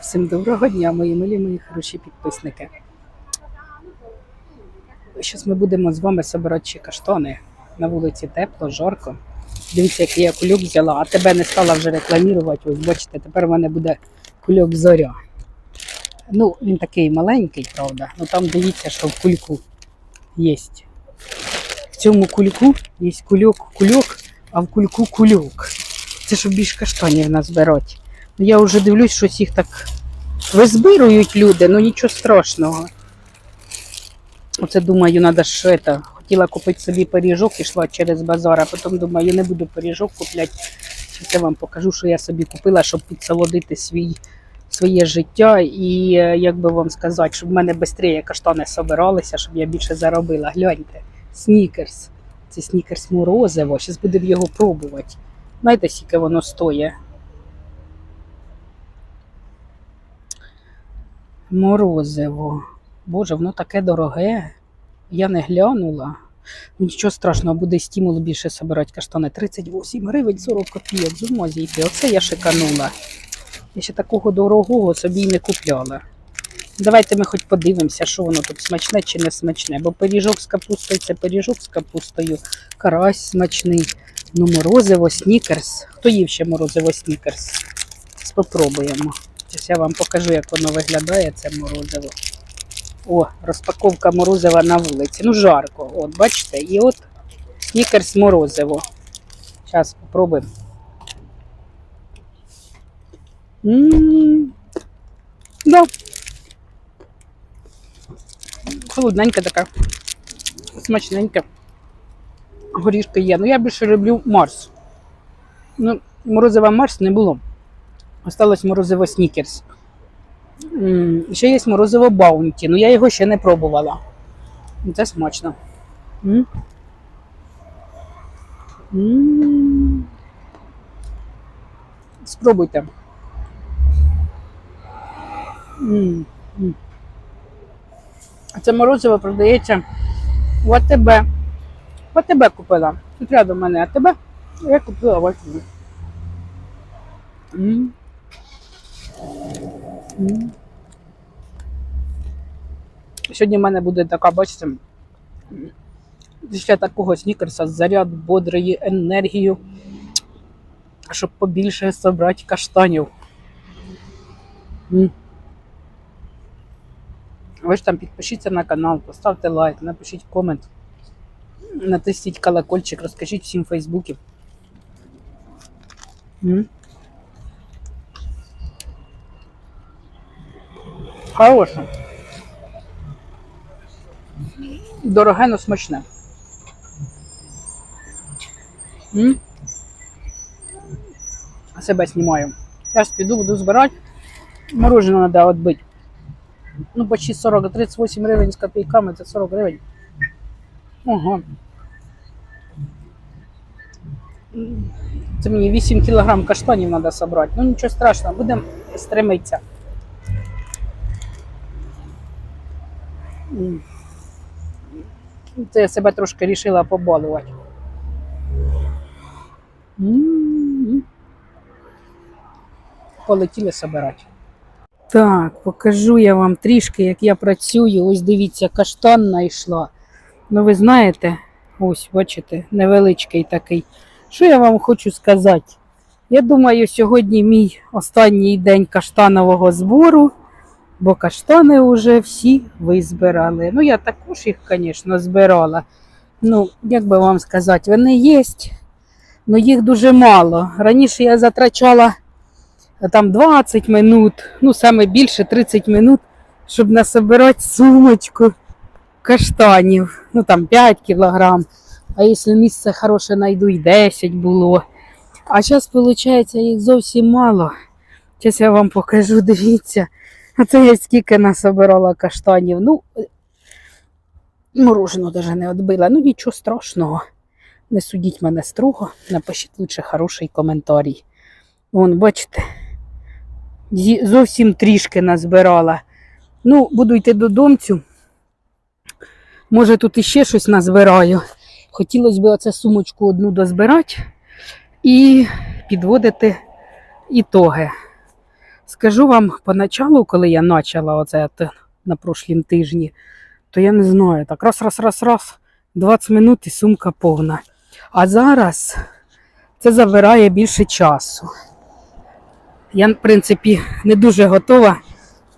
Всім доброго дня, мої милі, мої хороші підписники. Зараз ми будемо з вами собирати ще каштани. На вулиці тепло, жарко. Дивіться, який я кульок взяла, а тебе не стала вже рекламувати. Ось бачите, тепер в мене буде кульок зоря. Ну, він такий маленький, правда. Ну там дивіться, що в кульку є. В цьому кульку є кульок, кульок, а в кульку кульок. Це щоб більш каштанів назбирати. Ну, Я вже дивлюсь, щось їх так визбирують люди, ну нічого страшного. Оце думаю, треба ж. Хотіла купити собі пиріжок, ішла через базар, а потім думаю, не буду пиріжок купляти. Це вам покажу, що я собі купила, щоб підсолодити свій, своє життя. І е, як би вам сказати, щоб в мене швидше каштани собиралися, щоб я більше заробила. Гляньте, снікерс. Це снікерс морозиво. Зараз будемо його пробувати. Знаєте, скільки воно стоїть? Морозиво. Боже, воно таке дороге. Я не глянула. Ну, Нічого страшного, буде стимул більше собирати каштани. 38 гривень 40 копійок. З ума зійти. Оце я шиканула. Я ще такого дорогого собі не купляла. Давайте ми хоч подивимося, що воно тут смачне чи не смачне. Бо пиріжок з капустою це пиріжок з капустою, карась смачний. Ну, морозиво, снікерс. Хто їв ще морозиво снікерс? Спробуємо. Зараз я вам покажу, як воно виглядає, це морозиво. О, розпаковка морозива на вулиці. Ну, жарко. От, бачите, і от снікерс морозиво. Зараз спробуємо. Да. Холодненька така. Смачненька. Горішки є. Ну я більше люблю Марс. Ну, морозива Марс не було. Осталось морозиво Снікерс. М, Ще є морозиво Баунті, ну я його ще не пробувала. Ну, Це смачно. М? М. Спробуйте. М, м. А Це морозиво продається в АТБ. В АТБ купила. Тут рядом у мене АТБ. Я купила в. Сьогодні в мене буде така, бачите, після такого снікерса заряд бодрої енергії, щоб побільше зібрати каштанів. Ви ж там підпишіться на канал, поставте лайк, напишіть комент, натисніть колокольчик, розкажіть всім в Фейсбуці. М. Хороше. Дороге, но смачне. М? Себе знімаю. Зараз піду, буду збирати. Мороженое треба відбити. Ну, почти 40, 38 гривень з копійками, це 40 гривень. Ого. Це мені 8 кілограм каштанів треба зібрати. Ну нічого страшного, будемо стремитися. Це я себе трошки рішила побалувати. Полетіли собирати. Так, покажу я вам трішки, як я працюю. Ось дивіться, каштан знайшла. Ну, ви знаєте, ось, бачите, невеличкий такий. Що я вам хочу сказати? Я думаю, сьогодні мій останній день каштанового збору, бо каштани вже всі визбирали. Ну, я також їх, звісно, збирала. Ну, як би вам сказати, вони є, але їх дуже мало. Раніше я затрачала там 20 минут, ну саме більше 30 минут, щоб насобирати сумочку каштанів. Ну там 5 кілограм. А якщо місце хороше знайду, і 10 було. А зараз, виходить, їх зовсім мало. Зараз я вам покажу, дивіться. А це я скільки насобирала каштанів. Ну, мороженого навіть не відбила. Ну нічого страшного. Не судіть мене строго, напишіть лучше хороший коментарій. Вон, бачите, зовсім трішки назбирала. Ну, буду йти додомцю. Може, тут іще щось назбираю. Хотілося б оце сумочку одну дозбирати і підводити ітоги. Скажу вам поначалу, коли я почала оце на прошлім тижні, то я не знаю, так раз, раз, раз, раз, 20 минут і сумка повна. А зараз це забирає більше часу. Я, в принципі, не дуже готова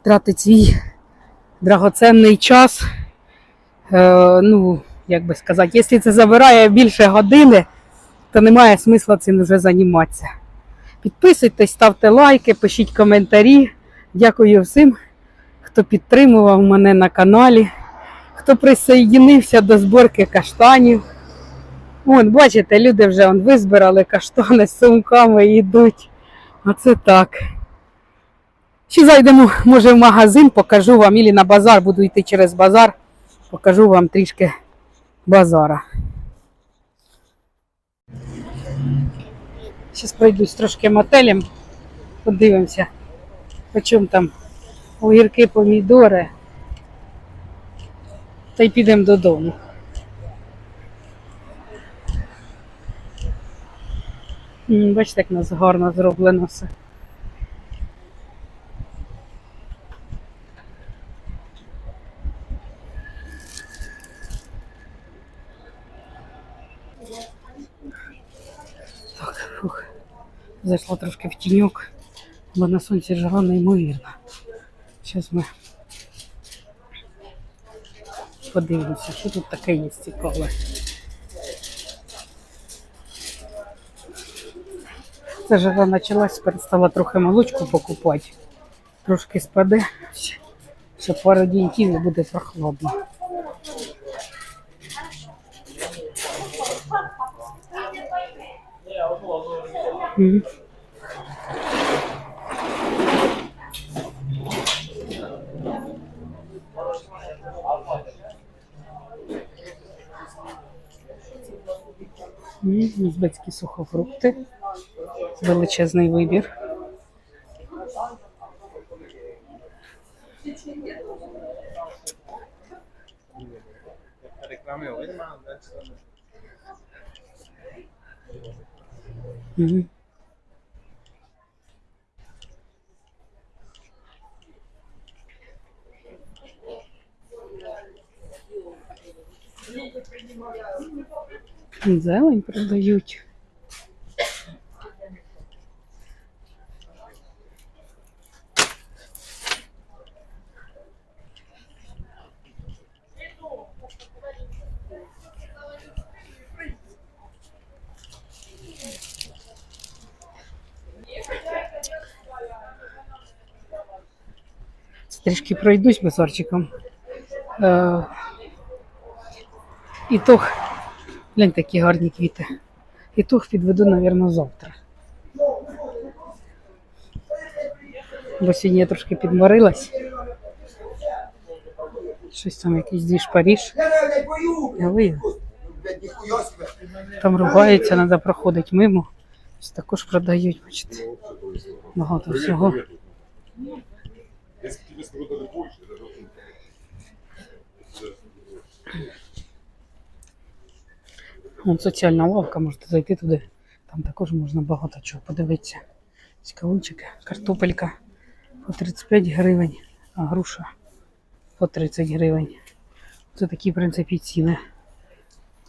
тратити свій драгоценний час. Е, ну, як би сказати, якщо це забирає більше години, то немає смисла цим вже займатися. Підписуйтесь, ставте лайки, пишіть коментарі. Дякую всім, хто підтримував мене на каналі, хто присоєдинився до зборки каштанів. Вон, бачите, люди вже он, визбирали каштани з сумками і йдуть. Оце так. Ще зайдемо, може, в магазин, покажу вам, і на базар, буду йти через базар, покажу вам трішки базара. Зараз пройдусь трошки мотелем, подивимося, по чому там огірки, помідори. Та й підемо додому. Бачите, як у нас гарно зроблено все. Так, фух. Зайшла трошки в тіньок, бо на сонці жара неймовірна. Зараз ми подивимося, що тут таке є цікаве. Це жара почалась, перестала трохи молочку покупати. Трошки спаде, ще- пару діньків і буде прохладно. Мгм. М, Узбецькі сухофрукти. Величезний вибір. Реклами Зелень продають. Трішки пройдусь базарчиком. Е, ітог. Глянь, такі гарні квіти. Ітог підведу, мабуть, завтра. Бо сьогодні я трошки підморилась. Щось там якийсь двіж Паріж. Себе. Там ругаються, треба проходити мимо. Ось також продають, бачите. Багато всього. Вон соціальна лавка, можете зайти туди. Там також можна багато чого подивитися. Ось картопелька по 35 гривень, а груша по 30 гривень. Це такі, в принципі, ціни.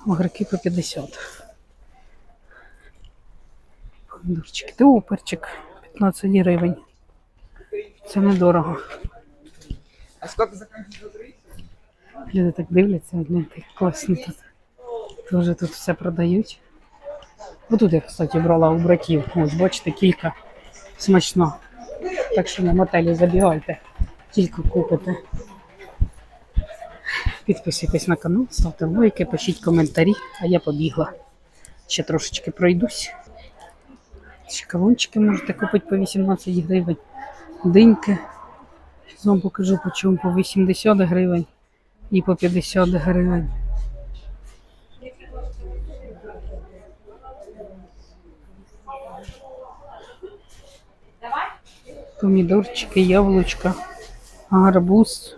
Огірки по 50. Помідорчики. Та перчик 15 гривень. Це недорого. А сколько заканчивается? Люди так дивляться, гляньте, класно тут. Тоже тут все продають. Отут я, кстати, брала у братів. Ось, бачите, кілька смачно. Так що на мотелі забігайте, тільки купите. Підписуйтесь на канал, ставте лайки, пишіть коментарі, а я побігла. Ще трошечки пройдусь. Ще кавунчики можете купити по 18 гривень. Диньки. Зараз вам покажу по по 80 гривень і по 50 гривень. помідорчики, яблучка, гарбуз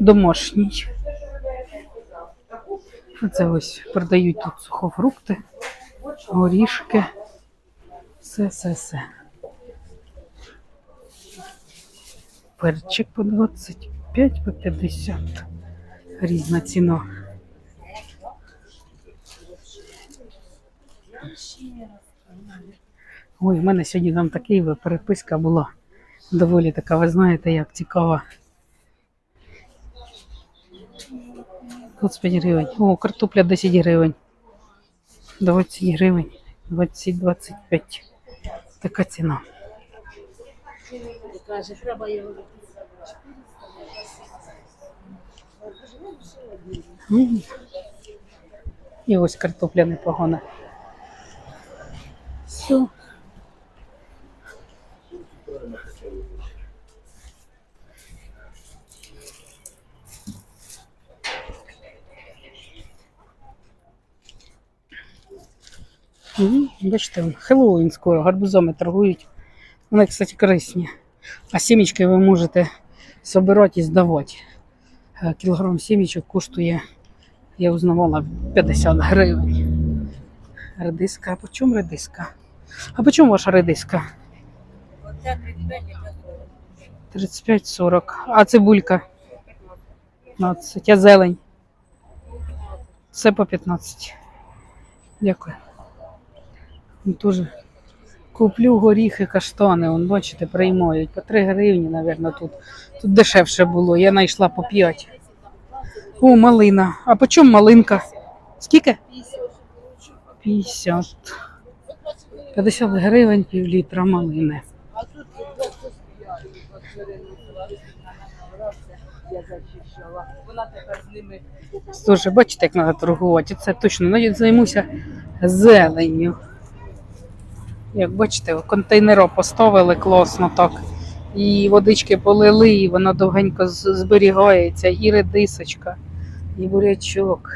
домашній. Це ось продають тут сухофрукти, горішки, все-все-все. Перчик по 25, по 50. Різна ціна. Ой, в мене сьогодні там такий переписка була. Доволі така, ви знаєте, як цікава. 25 гривень. О, картопля 10 гривень. 20 гривень. 20-25. Така ціна. І ось картопля непогана. Все. Бачите, Хеллоуін скоро, гарбузами торгують. Вони, кстати, корисні. А сімечки ви можете собирати і здавати. Е, Кілограм сімечок коштує, я узнавала, 50 гривень. Редиска. А по чому редиска? А по чому ваша редиска? 35-40. А цибулька? 15. А зелень? Все по 15. Дякую. Дуже куплю горіхи, каштани. Вон, бачите, приймають. По 3 гривні, мабуть, тут. Тут дешевше було. Я знайшла по 5. О, малина. А по чому малинка? Скільки? 50. 50 гривень пів літра малини. Слушай, бачите, як треба торгувати. Це точно. Навіть займуся зеленню. Як бачите, контейнера поставили класно так. І водички полили, і вона довгенько зберігається, і редисочка, і бурячок,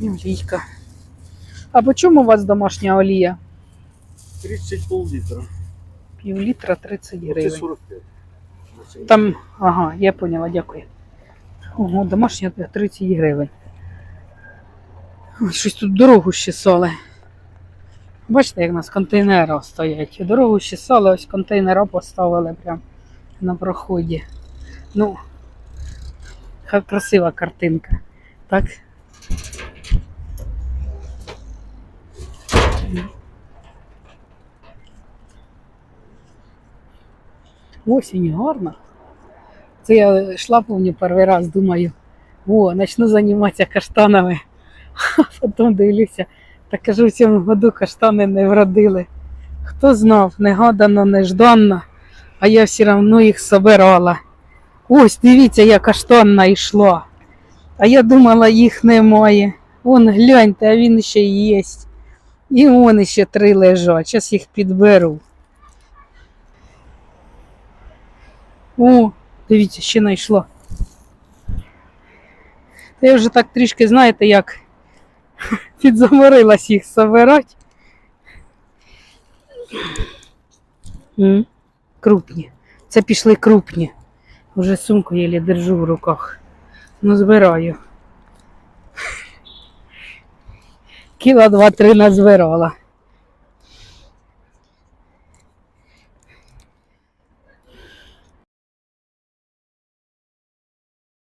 і олійка. А по чому у вас домашня олія? 30 пол-литра. Пів літра 30 гривень. Там, ага, я поняла, дякую. Ого, домашня 30 гривень. Ой, щось тут дорогу щесали. Бачите, як у нас контейнери стоять. Дорогу щесали, ось контейнера поставили прямо на проході. Ну, красива картинка. Так? Осінь гарна. Це я йшла повні перший раз, думаю, о, почну займатися каштанами. А потім дивлюся, та кажу, в цьому году каштани не вродили. Хто знав, негадано, нежданно, а я все одно їх собирала. Ось, дивіться, я каштан знайшла. А я думала, їх немає. Вон, гляньте, а він ще є. І вон ще три лежать. Зараз їх підберу. О, дивіться, ще знайшла. Та я вже так трішки, знаєте, як підзаморилась їх собирати. Крупні. Це пішли крупні. Уже сумку єлі держу в руках. Ну, збираю. Кіла два-три назбирала.